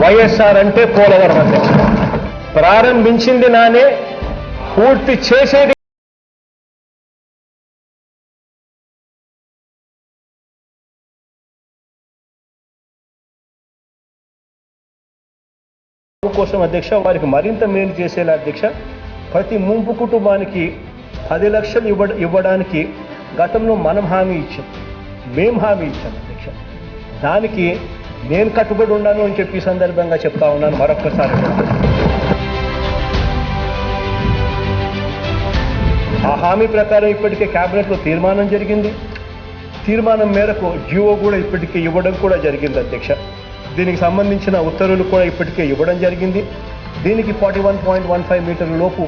వైఎస్ఆర్ అంటే పోలవరం అంటే ప్రారంభించింది నానే పూర్తి చేసేది కోసం అధ్యక్ష వారికి మరింత మేలు చేసేలా అధ్యక్ష ప్రతి ముంపు కుటుంబానికి పది లక్షలు ఇవ్వ ఇవ్వడానికి గతంలో మనం హామీ ఇచ్చాం. మేము హామీ ఇచ్చాం అధ్యక్ష. దానికి నేను కట్టుబడి ఉన్నాను అని చెప్పి సందర్భంగా చెప్తా ఉన్నాను మరొక్కసారి ఆ హామీ ప్రకారం ఇప్పటికే క్యాబినెట్లో తీర్మానం జరిగింది తీర్మానం మేరకు జియో కూడా ఇప్పటికే ఇవ్వడం కూడా జరిగింది అధ్యక్ష దీనికి సంబంధించిన ఉత్తర్వులు కూడా ఇప్పటికే ఇవ్వడం జరిగింది దీనికి forty one point one five మీటర్ల లోపు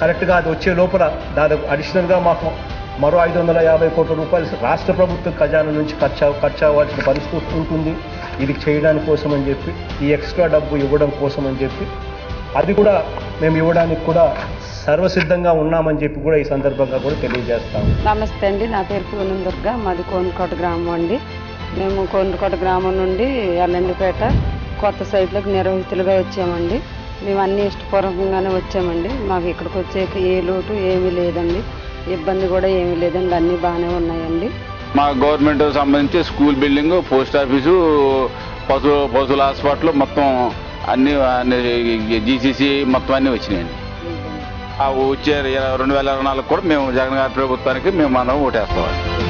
కరెక్ట్గా అది వచ్చే లోపల దాదాపు అడిషనల్గా మాకు మరో ఐదు వందల యాభై కోట్ల రూపాయలు రాష్ట్ర ప్రభుత్వం ఖజానా నుంచి ఖర్చు ఖర్చు అవ్వాల్సిన పరిస్థితి ఉంటుంది ఇది చేయడానికి కోసం అని చెప్పి ఈ ఎక్స్ట్రా డబ్బు ఇవ్వడం కోసం అని చెప్పి అది కూడా మేము ఇవ్వడానికి కూడా సర్వసిద్ధంగా ఉన్నామని చెప్పి కూడా ఈ సందర్భంగా కూడా తెలియజేస్తాము నమస్తే అండి. నా పేరు పూనం దుర్గ. మాది కోనకోట గ్రామం అండి. మేము కోనకోట గ్రామం నుండి ఎల్లండిపేట కొత్త సైట్లకు నిర్వహితులుగా వచ్చామండి. మేము అన్ని ఇష్టపూర్వకంగానే వచ్చామండి. మాకు ఇక్కడికి వచ్చేకి ఏ లోటు ఏమీ లేదండి. ఇబ్బంది కూడా ఏమీ లేదండి. అన్నీ బాగానే ఉన్నాయండి. మా గవర్నమెంట్ సంబంధించి స్కూల్ బిల్డింగ్ పోస్ట్ ఆఫీసు పశు పశువుల హాస్పిటల్ మొత్తం అన్ని జీసీసీ మొత్తం అన్ని వచ్చినాయండి. ఆ వచ్చే రెండు వేల ఇరవై నాలుగు కూడా మేము జగన్ గారి ప్రభుత్వానికి మేము మనం ఓటేస్తామండి.